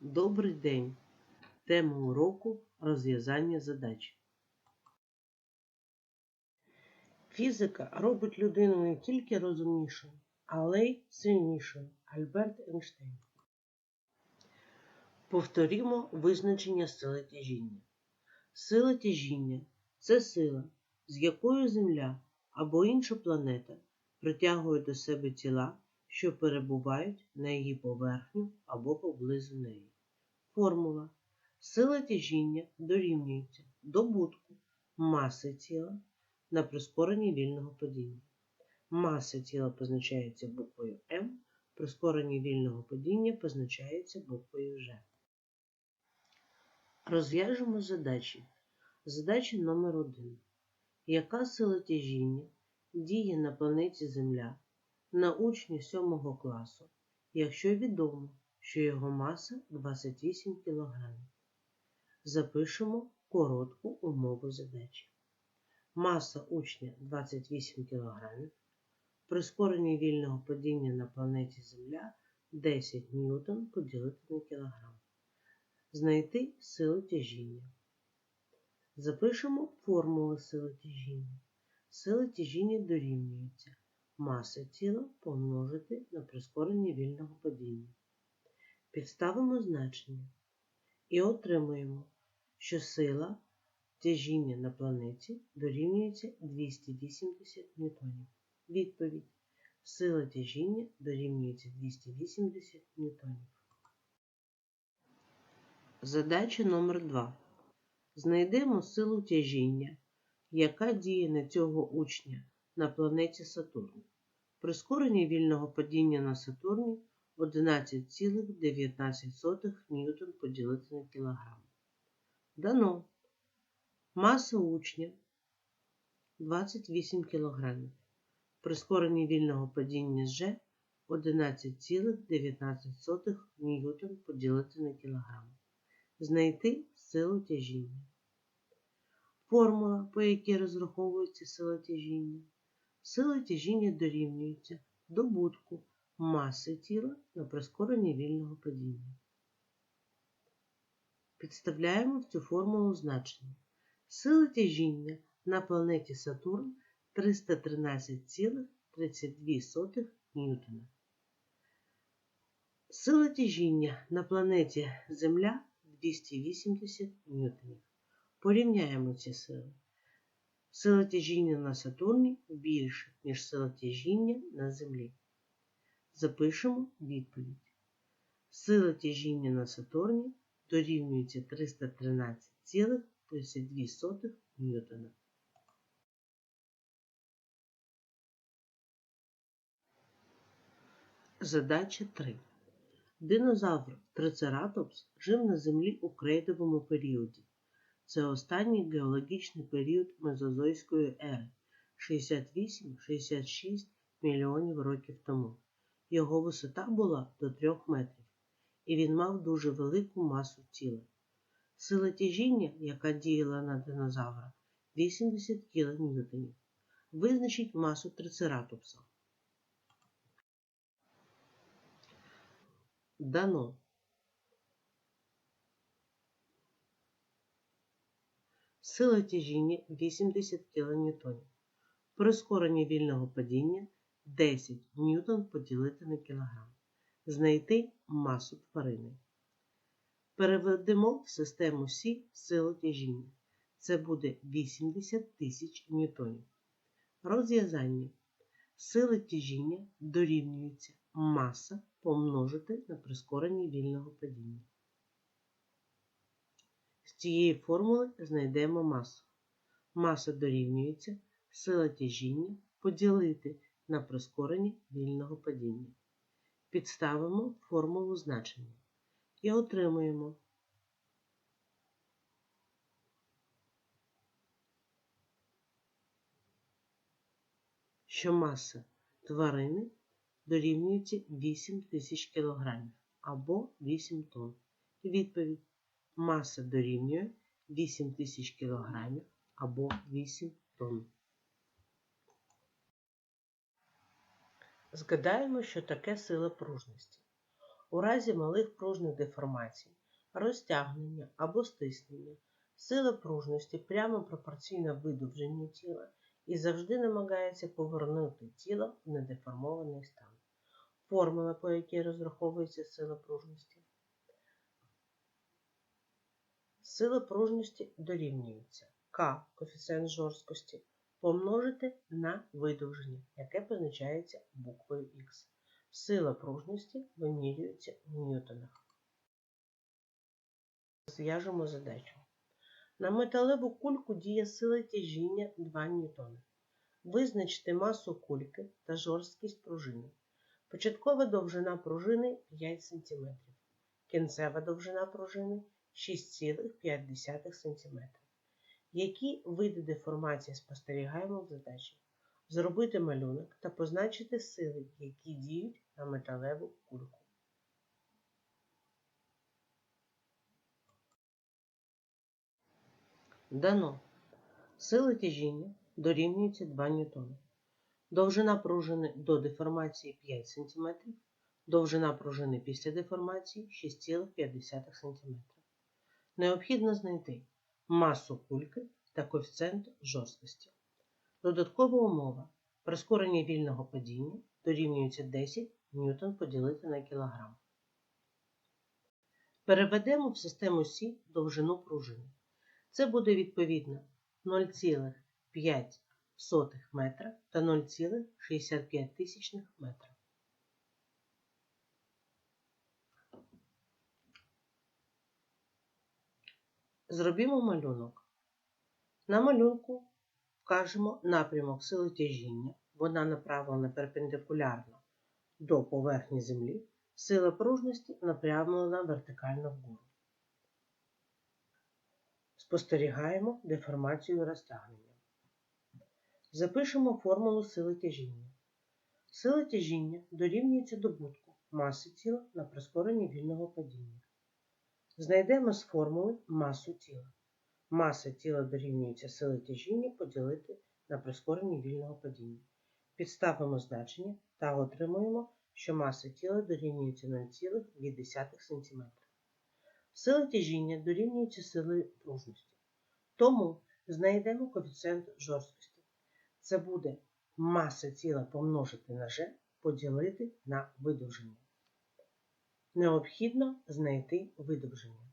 Добрий день! Тема уроку розв'язання задач. Фізика робить людину не тільки розумнішою, але й сильнішою. Альберт Ейнштейн. Повторімо визначення сили тяжіння. Сила тяжіння це сила, з якою Земля або інша планета притягує до себе тіла, що перебувають на її поверхню або поблизу неї. Формула. Сила тяжіння дорівнюється добутку маси тіла на прискоренні вільного падіння. Маса тіла позначається буквою М, прискорення вільного падіння позначається буквою Ж. Розв'яжемо задачі. Задача номер 1 Яка сила тяжіння діє на планеті Земля на учня 7 класу, якщо відомо, що його маса 28 кг? Запишемо коротку умову задачі. Маса учня 28 кг, прискорення вільного падіння на планеті Земля 10 ньютон поділити на кілограм. Знайти силу тяжіння. Запишемо формулу сили тяжіння. Сила тяжіння дорівнюється маса тіла помножити на прискорення вільного падіння. Підставимо значення і отримуємо, що сила тяжіння на планеті дорівнюється 280 ньютонів. Відповідь. Сила тяжіння дорівнюється 280 ньютонів. Задача номер 2 Знайдемо силу тяжіння, яка діє на цього учня на планеті Сатурн. Прискорення вільного падіння на Сатурні 11,19 ньютон поділити на кілограм. Дано. Маса учня 28 кг. Прискорення вільного падіння Ж 11,19 ньютон поділити на кілограм. Знайти силу тяжіння. Формула, по якій розраховується сила тяжіння. Сила тяжіння дорівнюється добутку маси тіла на прискорення вільного падіння. Підставляємо в цю формулу значення. Сила тяжіння на планеті Сатурн 313,32 ньютона. Сила тяжіння на планеті Земля 280 ньютонів. Порівняємо ці сили. Сила тяжіння на Сатурні більше, ніж сила тяжіння на Землі. Запишемо відповідь. Сила тяжіння на Сатурні дорівнюється 313,32 ньютона. Задача 3. Динозавр Трицератопс жив на Землі у крейдовому періоді. Це останній геологічний період Мезозойської ери 68-66 мільйонів років тому. Його висота була до 3 метрів, і він мав дуже велику масу тіла. Сила тяжіння, яка діяла на динозавра, 80 кН. Визначить масу трицератопса. Дано. Сила тяжіння 80 кН. Прискорення вільного падіння 10 ньютон поділити на кілограм. Знайти масу тварини. Переведемо в систему Сі силу тяжіння. Це буде 80 тисяч ньютонів. Розв'язання. Сили тяжіння дорівнюється маса помножити на прискорення вільного падіння. З цієї формули знайдемо масу. Маса дорівнюється сила тяжіння поділити на прискорення вільного падіння. Підставимо формулу значення і отримуємо що маса тварини дорівнюється 8 тисяч кг або 8 тонн. Відповідь маса дорівнює 8 тисяч кг або 8 тонн. Згадаємо, що таке сила пружності. У разі малих пружних деформацій, розтягнення або стиснення, сила пружності прямо пропорційна видовженню тіла і завжди намагається повернути тіло в недеформований стан. Формула, по якій розраховується сила пружності. Сила пружності дорівнюється К коефіцієнт жорсткості помножити на видовження, яке позначається буквою Х. Сила пружності вимірюється в ньютонах. Зв'яжемо задачу. На металеву кульку діє сила тяжіння 2 ньютони. Визначте масу кульки та жорсткість пружини. Початкова довжина пружини 5 см. Кінцева довжина пружини 6,5 см. Які види деформації спостерігаємо в задачі? Зробити малюнок та позначити сили, які діють на металеву кульку. Дано. Сила тяжіння дорівнюється 2 ньютони. Довжина пружини до деформації 5 см, довжина пружини після деформації 6,5 см. Необхідно знайти масу кульки та коефіцієнт жорсткості. Додаткова умова. Прискорення вільного падіння дорівнюється 10 ньютон поділити на кілограм. Переведемо в систему Сі довжину пружини. Це буде відповідно 0,5 метра та 0,65 метра. Зробімо малюнок. На малюнку вкажемо напрямок сили тяжіння. Вона направлена перпендикулярно до поверхні землі. Сила пружності направлена вертикально вгору. Спостерігаємо деформацію розтягнення. Запишемо формулу сили тяжіння. Сила тяжіння дорівнюється добутку маси тіла на прискоренні вільного падіння. Знайдемо з формули масу тіла. Маса тіла дорівнюється сили тяжіння поділити на прискорення вільного падіння. Підставимо значення та отримуємо, що маса тіла дорівнюється 0,2 см. Сила тяжіння дорівнюється сили пружності. Тому знайдемо коефіцієнт жорсткості. Це буде маса тіла помножити на G поділити на видовження. Необхідно знайти видовження.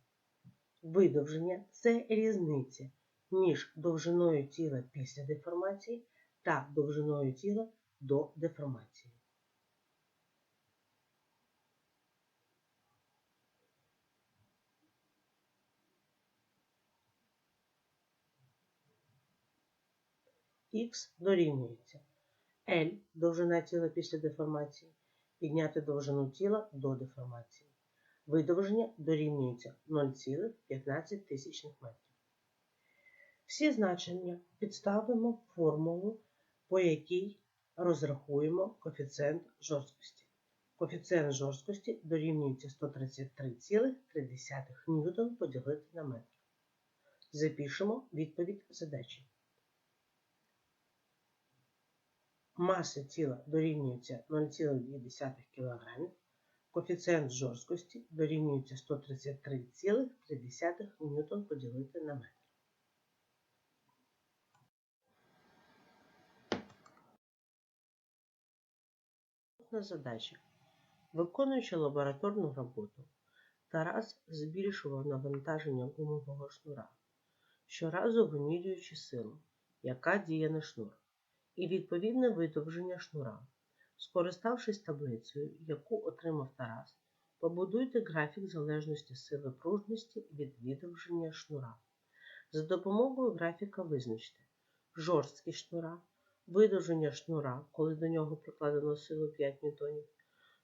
Видовження це різниця між довжиною тіла після деформації та довжиною тіла до деформації. Х дорівнюється L довжина тіла після деформації, підняти довжину тіла до деформації. Видовження дорівнюється 0,15 метрів. Всі значення підставимо в формулу, по якій розрахуємо коефіцієнт жорсткості. Коефіцієнт жорсткості дорівнюється 133,3 ньютон поділити на метр. Запишемо відповідь задачі. Маса тіла дорівнюється 0,2 кг. Коефіцієнт жорсткості дорівнюється 133,3 ньютон поділити на метр. Задача. Виконуючи лабораторну роботу, Тарас збільшував навантаження гумового шнура, щоразу вимірюючи силу, яка діє на шнур, і відповідне видовження шнура. Скориставшись таблицею, яку отримав Тарас, побудуйте графік залежності сили пружності від видовження шнура. За допомогою графіка визначте жорсткість шнура, видовження шнура, коли до нього прикладено силу 5 ньютонів,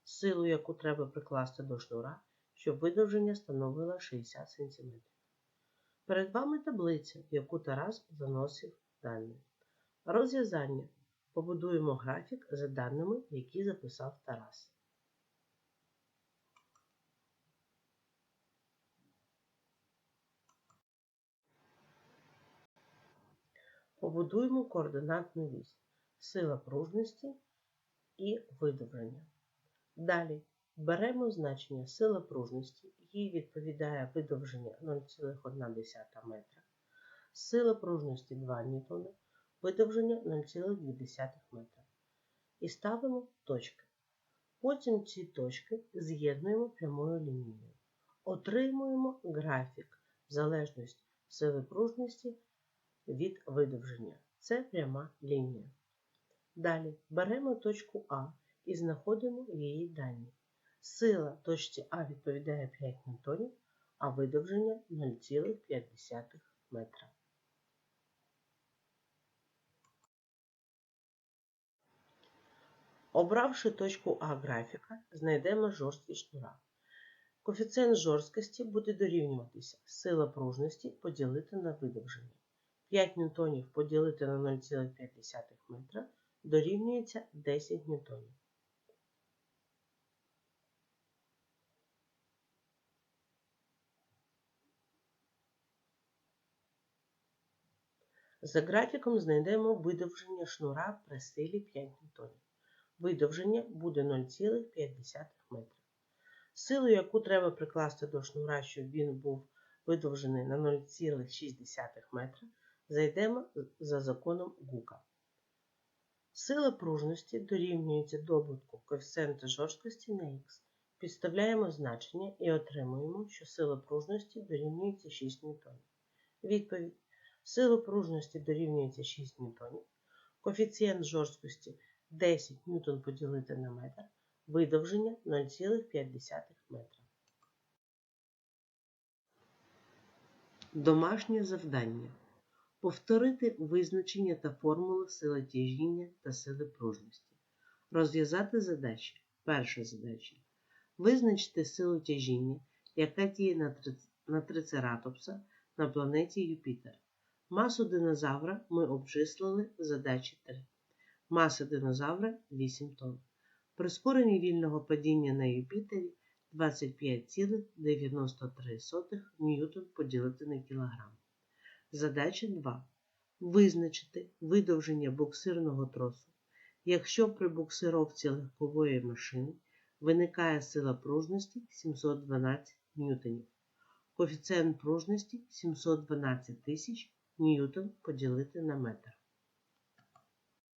силу, яку треба прикласти до шнура, щоб видовження становило 60 см. Перед вами таблиця, яку Тарас заносив дані. Розв'язання. Побудуємо графік за даними, які записав Тарас. Побудуємо координатну вісь, сила пружності і видовження. Далі Беремо значення сила пружності, їй відповідає видовження 0,1 метра. Сила пружності 2 ньютона, видовження 0,2 метра. І ставимо точки. Потім ці точки з'єднуємо прямою лінією. Отримуємо графік залежність сили пружності від видовження. Це пряма лінія. Далі беремо точку А і знаходимо її дані. Сила точці А відповідає 5 ньютонів, а видовження 0,5 метра. Обравши точку А графіка, знайдемо жорсткість шнура. Коефіцієнт жорсткості буде дорівнюватися сила пружності поділити на видовження. 5 ньютонів поділити на 0,5 метра дорівнюється 10 ньютонів. За графіком знайдемо видовження шнура при силі 5 ньютонів. Видовження буде 0,5 метра. Силу, яку треба прикласти до шнура, щоб він був видовжений на 0,6 метра, зайдемо за законом Гука. Сила пружності дорівнюється добутку коефіцієнта жорсткості на х. Підставляємо значення і отримуємо, що сила пружності дорівнюється 6 ньютонів. Відповідь. Сила пружності дорівнюється 6 ньютонів. Коефіцієнт жорсткості 10 ньютон поділити на метр. Видовження 0,5 метра. Домашнє завдання. Повторити визначення та формули сили тяжіння та сили пружності. Розв'язати задачі. Перша задача. Визначити силу тяжіння, яка діє на, триц... на трицератопса на планеті Юпітер. Масу динозавра ми обчислили в задачі 3. Маса динозавра 8 тонн. Прискорення вільного падіння на Юпітері 25,93 ньютон поділити на кілограм. Задача 2. Визначити видовження буксирного тросу. Якщо при буксировці легкової машини виникає сила пружності 712 ньютонів. Коефіцієнт пружності 712 тисяч ньютон поділити на метр.